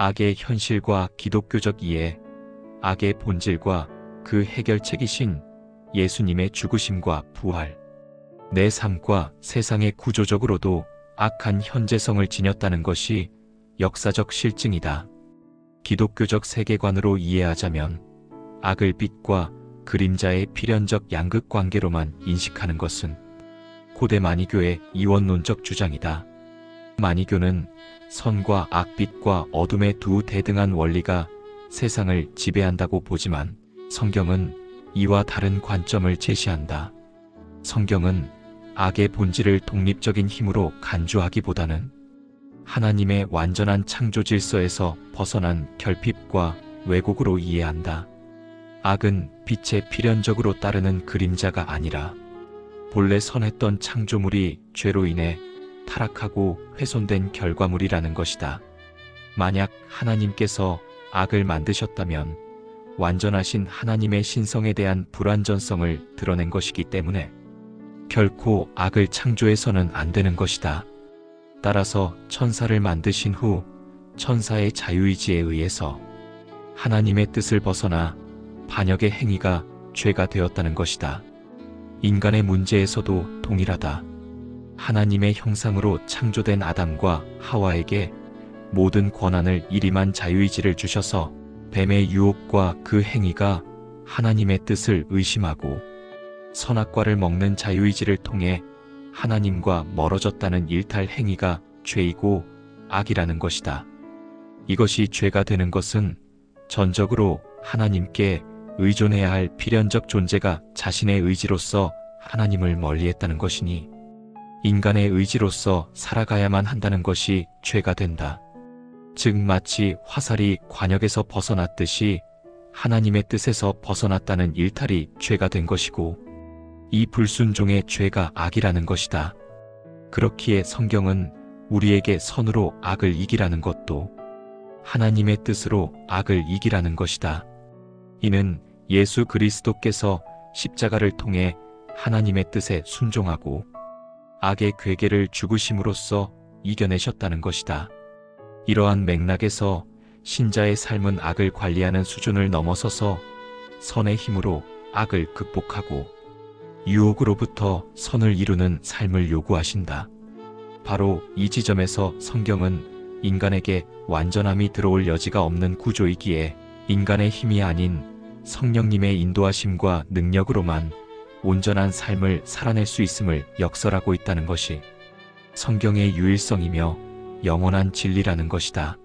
악의 현실과 기독교적 이해, 악의 본질과 그 해결책이신 예수님의 죽으심과 부활. 내 삶과 세상의 구조적으로도 악한 현재성을 지녔다는 것이 역사적 실증이다. 기독교적 세계관으로 이해하자면 악을 빛과 그림자의 필연적 양극 관계로만 인식하는 것은 고대 마니교의 이원론적 주장이다. 마니교는 선과 악빛과 어둠의 두 대등한 원리가 세상을 지배한다고 보지만 성경은 이와 다른 관점을 제시한다. 성경은 악의 본질을 독립적인 힘으로 간주하기보다는 하나님의 완전한 창조 질서에서 벗어난 결핍과 왜곡으로 이해한다. 악은 빛에 필연적으로 따르는 그림자가 아니라 본래 선했던 창조물이 죄로 인해 타락하고 훼손된 결과물이라는 것이다. 만약 하나님께서 악을 만드셨다면 완전하신 하나님의 신성에 대한 불완전성을 드러낸 것이기 때문에 결코 악을 창조해서는 안 되는 것이다. 따라서 천사를 만드신 후 천사의 자유의지에 의해서 하나님의 뜻을 벗어나 반역의 행위가 죄가 되었다는 것이다. 인간의 문제에서도 동일하다. 하나님의 형상으로 창조된 아담과 하와에게 모든 권한을 이임한 자유의지를 주셔서 뱀의 유혹과 그 행위가 하나님의 뜻을 의심하고 선악과를 먹는 자유의지를 통해 하나님과 멀어졌다는 일탈 행위가 죄이고 악이라는 것이다. 이것이 죄가 되는 것은 전적으로 하나님께 의존해야 할 필연적 존재가 자신의 의지로서 하나님을 멀리했다는 것이니 인간의 의지로서 살아가야만 한다는 것이 죄가 된다. 즉 마치 화살이 관역에서 벗어났듯이 하나님의 뜻에서 벗어났다는 일탈이 죄가 된 것이고 이 불순종의 죄가 악이라는 것이다. 그렇기에 성경은 우리에게 선으로 악을 이기라는 것도 하나님의 뜻으로 악을 이기라는 것이다. 이는 예수 그리스도께서 십자가를 통해 하나님의 뜻에 순종하고 악의 괴계를 죽으심으로써 이겨내셨다는 것이다. 이러한 맥락에서 신자의 삶은 악을 관리하는 수준을 넘어서서 선의 힘으로 악을 극복하고 유혹으로부터 선을 이루는 삶을 요구하신다. 바로 이 지점에서 성경은 인간에게 완전함이 들어올 여지가 없는 구조이기에 인간의 힘이 아닌 성령님의 인도하심과 능력으로만 온전한 삶을 살아낼 수 있음을 역설하고 있다는 것이 성경의 유일성이며 영원한 진리라는 것이다.